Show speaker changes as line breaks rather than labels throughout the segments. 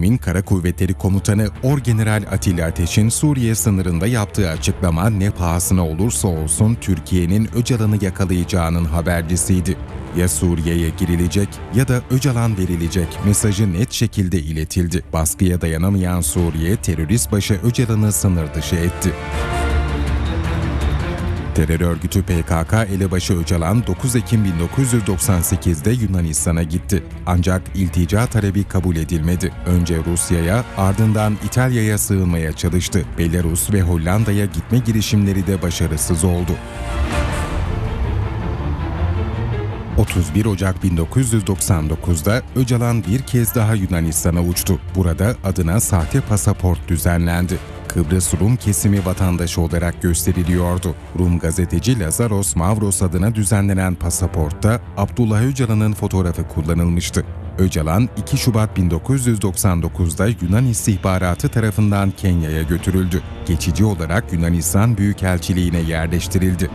Min Kara Kuvvetleri Komutanı Orgeneral Atilla Ateş'in Suriye sınırında yaptığı açıklama ne pahasına olursa olsun Türkiye'nin Öcalan'ı yakalayacağının habercisiydi. Ya Suriye'ye girilecek ya da Öcalan verilecek mesajı net şekilde iletildi. Baskıya dayanamayan Suriye terörist başı Öcalan'ı sınır dışı etti. Terör örgütü PKK elebaşı Öcalan 9 Ekim 1998'de Yunanistan'a gitti. Ancak iltica talebi kabul edilmedi. Önce Rusya'ya ardından İtalya'ya sığınmaya çalıştı. Belarus ve Hollanda'ya gitme girişimleri de başarısız oldu. 31 Ocak 1999'da Öcalan bir kez daha Yunanistan'a uçtu. Burada adına sahte pasaport düzenlendi. Kıbrıs Rum kesimi vatandaşı olarak gösteriliyordu. Rum gazeteci Lazaros Mavros adına düzenlenen pasaportta Abdullah Öcalan'ın fotoğrafı kullanılmıştı. Öcalan 2 Şubat 1999'da Yunan istihbaratı tarafından Kenya'ya götürüldü. Geçici olarak Yunanistan Büyükelçiliğine yerleştirildi.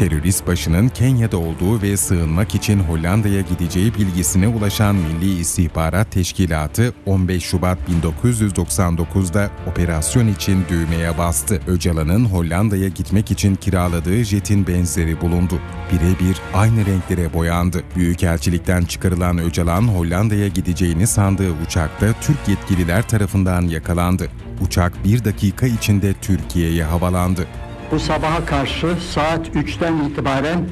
Terörist başının Kenya'da olduğu ve sığınmak için Hollanda'ya gideceği bilgisine ulaşan Milli İstihbarat Teşkilatı 15 Şubat 1999'da operasyon için düğmeye bastı. Öcalan'ın Hollanda'ya gitmek için kiraladığı jetin benzeri bulundu. Birebir aynı renklere boyandı. Büyükelçilikten çıkarılan Öcalan Hollanda'ya gideceğini sandığı uçakta Türk yetkililer tarafından yakalandı. Uçak bir dakika içinde Türkiye'ye havalandı.
Bu sabaha karşı saat 3'ten itibaren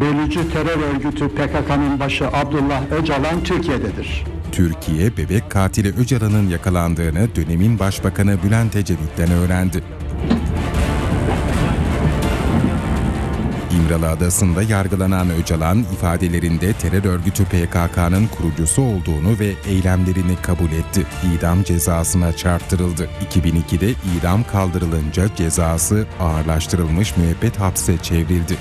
bölücü terör örgütü PKK'nın başı Abdullah Öcalan Türkiye'dedir.
Türkiye, bebek katili Öcalan'ın yakalandığını dönemin Başbakanı Bülent Ecevit'ten öğrendi. İmralı Adası'nda yargılanan Öcalan ifadelerinde terör örgütü PKK'nın kurucusu olduğunu ve eylemlerini kabul etti. İdam cezasına çarptırıldı. 2002'de idam kaldırılınca cezası ağırlaştırılmış müebbet hapse çevrildi.